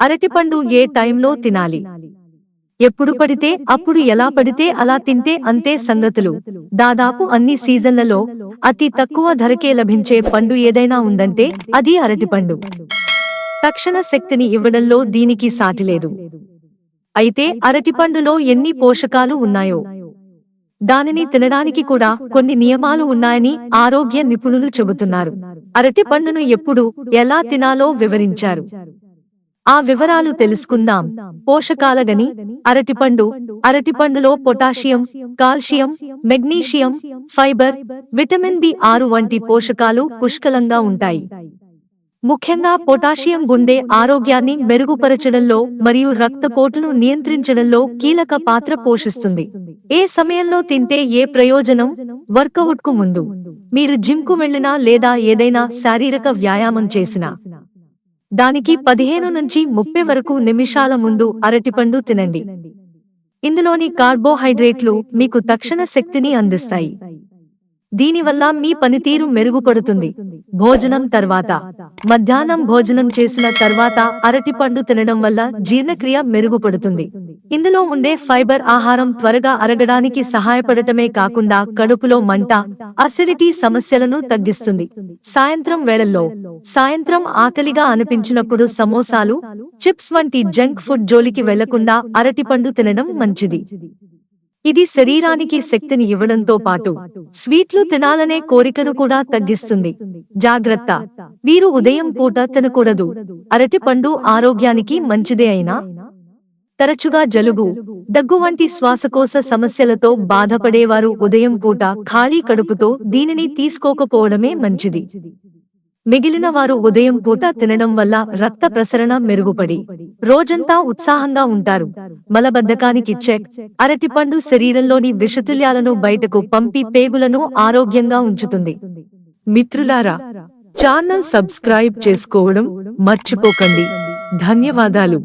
అరటిపండు ఏ టైంలో తినాలి? ఎప్పుడు పడితే అప్పుడు ఎలా పడితే అలా తింటే అంతే సంగతులు. దాదాపు అన్ని సీజన్లలో అతి తక్కువ ధరకే లభించే పండు ఏదైనా ఉందంటే అది అరటిపండు తక్షణ శక్తిని ఇవ్వడంలో దీనికి సాటిలేదు అయితే అరటిపండులో ఎన్ని పోషకాలు ఉన్నాయో? దానిని తినడానికి కూడా కొన్ని నియమాలు ఉన్నాయని ఆరోగ్య నిపుణులు చెబుతున్నారు. అరటిపండును ఎప్పుడు ఎలా తినాలో వివరించారు. ఆ వివరాలు తెలుసుకుందాం. పోషకాల గని అరటిపండు అరటిపండులో potassium calcium magnesium fibre vitamin B ఆరు వంటి పోషకాలు పుష్కలంగా ఉంటాయి. ముఖ్యంగా పొటాషియం గుండె ఆరోగ్యాన్ని మెరుగుపరచడంలో మరియు రక్తపోటును నియంత్రించడంలో కీలక పాత్ర పోషిస్తుంది. ఏ సమయంలో తింటే ఏ ప్రయోజనం? వర్కౌట్కు ముందు. మీరు జిమ్కు వెళ్ళినా లేదా ఏదైనా శారీరక వ్యాయామం చేసినా. దానికి పదిహేను నుంచి ముప్పై వరకు నిమిషాల ముందు అరటిపండు తినండి. ఇందులోని కార్బోహైడ్రేట్లు మీకు తక్షణ శక్తిని అందిస్తాయి. దీనివల్ల మీ పనితీరు మెరుగుపడుతుంది. భోజనం తర్వాత. మధ్యాహ్నం భోజనం చేసిన తర్వాత అరటిపండు తినడం వల్ల జీర్ణక్రియ మెరుగుపడుతుంది. ఇందులో ఉండే ఫైబర్ ఆహారం త్వరగా అరగడానికి సహాయపడటమే కాకుండా కడుపులో మంట అసిడిటీ సమస్యలను తగ్గిస్తుంది. సాయంత్రం వేళల్లో సాయంత్రం ఆకలిగా అనిపించినప్పుడు సమోసాలు చిప్స్ వంటి జంక్ ఫుడ్ జోలికి వెళ్ళకుండా అరటిపండు తినడం మంచిది. ఇది శరీరానికి శక్తిని ఇవ్వడంతో పాటు స్వీట్లు తినాలనే కోరికను కూడా తగ్గిస్తుంది. జాగ్రత్త. వీరు ఉదయం పూట తినకూడదు. అరటిపండు ఆరోగ్యానికి మంచిదే అయినా. తరచుగా జలుబు దగ్గు వంటి శ్వాసకోశ సమస్యలతో బాధపడేవారు ఉదయం పూట ఖాళీ కడుపుతో దీనిని తీసుకోకపోవడమే మంచిది. మిగిలిన వారు ఉదయం పూట తినడం వల్ల రక్త ప్రసరణ మెరుగుపడి రోజంతా ఉత్సాహంగా ఉంటారు. మలబద్ధకానికి చెక్ అరటిపండు శరీరంలోని విషతుల్యాలను బయటకు పంపి పేగులను ఆరోగ్యంగా ఉంచుతుంది. మిత్రులారా ఛానల్ సబ్స్క్రైబ్ చేసుకోవడం మర్చిపోకండి. ధన్యవాదాలు.